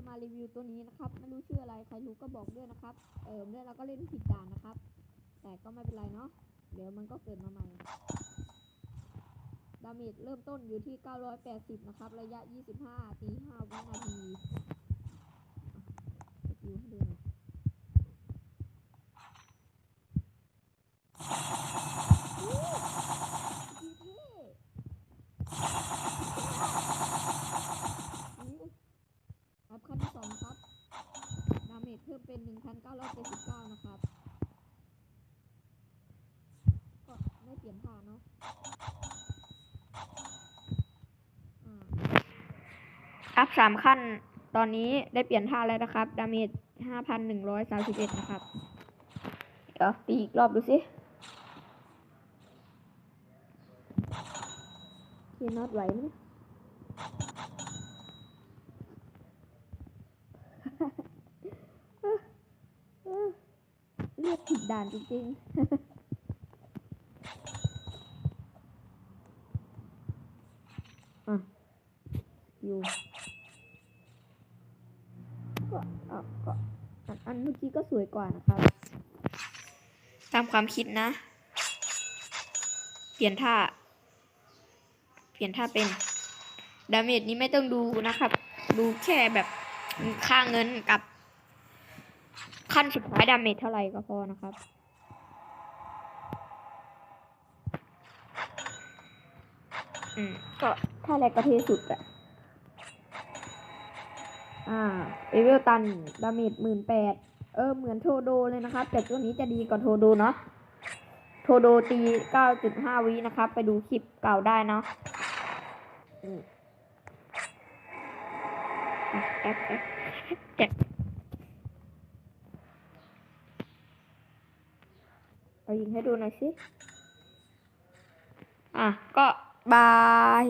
จะมารีวิวตัวนี้นะครับไม่รู้ชื่ออะไรใครรู้ก็บอกด้วยนะครับ เออเนี่ยเราก็เล่นผิดด่านนะครับ แต่ก็ไม่เป็นไรเนาะเดี๋ยวมันก็เกิดมาใหม่ดาเมจเริ่มต้นอยู่ที่ 980 นะครับ ระยะ 25 ตี 5 วินาทีอะสกิลให้ดูหน่อยอู้สกิลเท่อู้ครับขั้นที่สองครับ ดา เมจเพิ่มเป็น 1,979 นะครับ ก็ไม่เปลี่ยนท่าเนาะอัพสามขั้น ตอนนี้ได้เปลี่ยนท่าแล้วนะครับ ดาเมจห้าพันหนึ่งร้อยสามสิบเอ็ดนะครับ เดี๋ยวตีอีกรอบดูสิเคียน็อตไหวไหม เออเออเรียก ผิดด่านจริงๆอะอยู่ก็อะก็อันอันเมื่อกี้ก็สวยกว่านะครับ ตามความคิดนะ เปลี่ยนท่า เปลี่ยนท่าเป็น ดาเมจนี้ไม่ต้องดูนะครับ ดูแค่แบบค่าเงินกับ ขั้นสุดท้ายดาเมจเท่าไหร่ก็พอนะครับ อืม ก็ท่าแรกก็เทสุดอะอ่าเอเวลตันดาเมจหมื่นแปดเออ เหมือนโทโดเลยนะครับ แต่ตัวนี้จะดีกว่าโทโดเนาะโทโดตี 9.5 วินะครับ ไปดูคลิปเก่าได้เนาะอืมอะแอปแอปแอป เอายิงให้ดูหน่อยสิ อะ ก็บาย